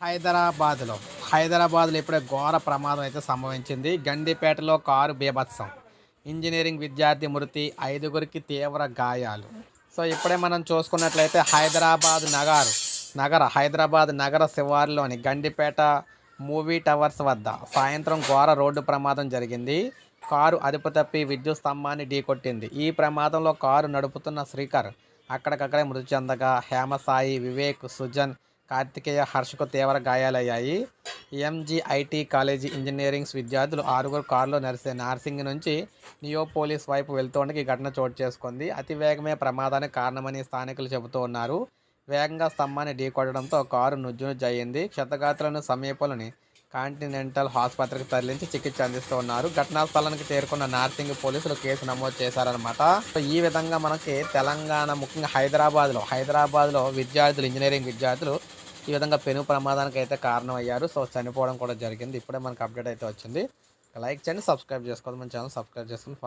హైదరాబాద్లో. హైదరాబాద్లో ఇప్పుడే ఘోర ప్రమాదం అయితే సంభవించింది. గండిపేటలో కారు బీభత్సం. ఇంజనీరింగ్ విద్యార్థి మృతి ఐదుగురికి తీవ్ర గాయాలు. సో ఇప్పుడే మనం చూసుకున్నట్లయితే హైదరాబాద్ నగర్ నగర హైదరాబాద్ నగర శివారులోని గండిపేట మూవీ టవర్స్ వద్ద సాయంత్రం ఘోర రోడ్డు ప్రమాదం జరిగింది. కారు అదుపు తప్పి విద్యుత్ స్తంభాన్ని ఢీకొట్టింది. ఈ ప్రమాదంలో కారు నడుపుతున్న శ్రీకర్ అక్కడికక్కడే మృతి చెందగా హేమసాయి వివేక్ సుజన్ కార్తికేయ హర్షకు తీవ్ర గాయాలయ్యాయి. ఎంజీఐటీ కాలేజీ ఇంజనీరింగ్స్ విద్యార్థులు ఆరుగురు కారులో నరిసే నార్సింగ్ నుంచి నియోపోలిస్ వైపు వెళ్తుండగా ఈ ఘటన చోటు చేసుకుంది. అతి వేగమే ప్రమాదానికి కారణమని స్థానికులు చెబుతూ ఉన్నారు. వేగంగా స్తంభాన్ని ఢీకొట్టడంతో కారు నుజ్జునుజ్జు అయ్యింది క్షతగాత్రులను సమీపంలోని కాంటినెంటల్ ఆసుపత్రికి తరలించి చికిత్స అందిస్తూ ఉన్నారు. ఘటనా స్థలానికి చేరుకున్న నార్సింగ్ పోలీసులు కేసు నమోదు చేశారనమాట సో ఈ విధంగా మనకి తెలంగాణ ముఖ్యంగా హైదరాబాద్లో హైదరాబాద్లో విద్యార్థులు ఇంజనీరింగ్ విద్యార్థులు ఈ విధంగా పెను ప్రమాదానికి అయితే కారణం అయ్యారు సో చనిపోవడం కూడా జరిగింది. ఇప్పుడే మనకు అప్డేట్ అయితే వచ్చింది. లైక్ చేయండి సబ్స్క్రైబ్ చేసుకోవద్దు మన ఛానల్ సబ్స్క్రైబ్ చేసుకుని